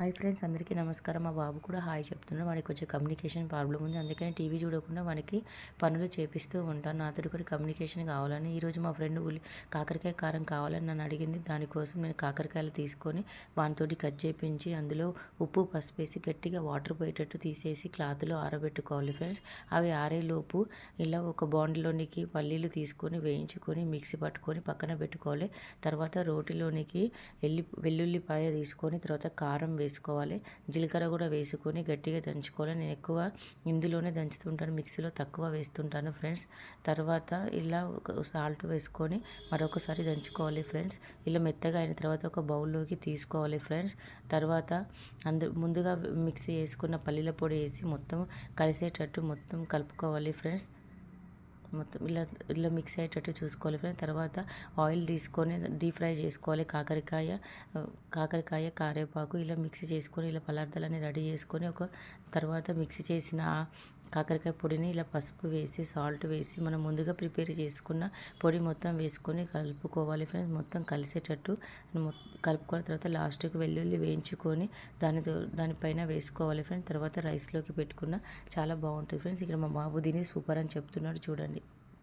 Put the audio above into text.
Hi friends అందరికీ నమస్కారం. మా బాబు కూడా హాయ్ చెప్తున్నాడు వాడికి కొంచెం కమ్యూనికేషన్ ప్రాబ్లం ఉంది. అందుకని టీవీ చూడకుండా వానికి పనులు చేపిస్తూ ఉంటాను. నాతో కూడా కమ్యూనికేషన్ కావాలని ఈరోజు మా ఫ్రెండ్ ఉల్లి కాకరకాయ కారం కావాలని నన్ను అడిగింది. దానికోసం నేను కాకరకాయలు తీసుకొని వానితోటి కట్ చేపించి అందులో ఉప్పు పసుపు వేసి గట్టిగా వాటర్ పోయేటట్టు తీసేసి క్లాత్లో ఆరబెట్టుకోవాలి ఫ్రెండ్స్. అవి ఆరేలోపు ఇలా ఒక బాండ్లోనికి పల్లీలు తీసుకొని వేయించుకొని మిక్సీ పట్టుకొని పక్కన పెట్టుకోవాలి. తర్వాత రోటిలోనికి వెల్లి వెల్లుల్లిపాయ తీసుకొని తర్వాత కారం వేసుకోవాలి. జీలకర్ర కూడా వేసుకొని గట్టిగా దంచుకోవాలి. నేను ఎక్కువ ఇందులోనే దంచుతుంటాను మిక్సీలో తక్కువ వేస్తుంటాను ఫ్రెండ్స్. తర్వాత ఇలా ఒక సాల్ట్ వేసుకొని మరొకసారి దంచుకోవాలి ఫ్రెండ్స్. ఇలా మెత్తగా అయిన తర్వాత ఒక బౌల్లోకి తీసుకోవాలి ఫ్రెండ్స్. తర్వాత అందు ముందుగా మిక్సీ వేసుకున్న పల్లీల పొడి వేసి మొత్తం కలిసేటట్టు మొత్తం కలుపుకోవాలి ఫ్రెండ్స్. మొత్తం ఇలా ఇలా మిక్స్ అయ్యేటట్టు చూసుకోవాలి ఫ్రెండ్స్ తర్వాత ఆయిల్ తీసుకొని డీప్ ఫ్రై చేసుకోవాలి. కాకరకాయ కాకరకాయ కారేపాకు ఇలా మిక్స్ చేసుకొని ఇలా పదార్థాలన్నీ రెడీ చేసుకొని ఒక తర్వాత మిక్స్ చేసిన కాకరకాయ పొడిని ఇలా పసుపు వేసి సాల్ట్ వేసి మనం ముందుగా ప్రిపేర్ చేసుకున్న పొడి మొత్తం వేసుకొని కలుపుకోవాలి ఫ్రెండ్స్. మొత్తం కలిసేటట్టు కలుపుకున్న తర్వాత లాస్ట్కి వెల్లుల్లి వేయించుకొని దానితో దానిపైన వేసుకోవాలి ఫ్రెండ్స్. తర్వాత రైస్లోకి పెట్టుకున్న చాలా బాగుంటుంది ఫ్రెండ్స్. ఇక్కడ మా బాబు దీని సూపర్ అని చెప్తున్నాడు. చూడండి.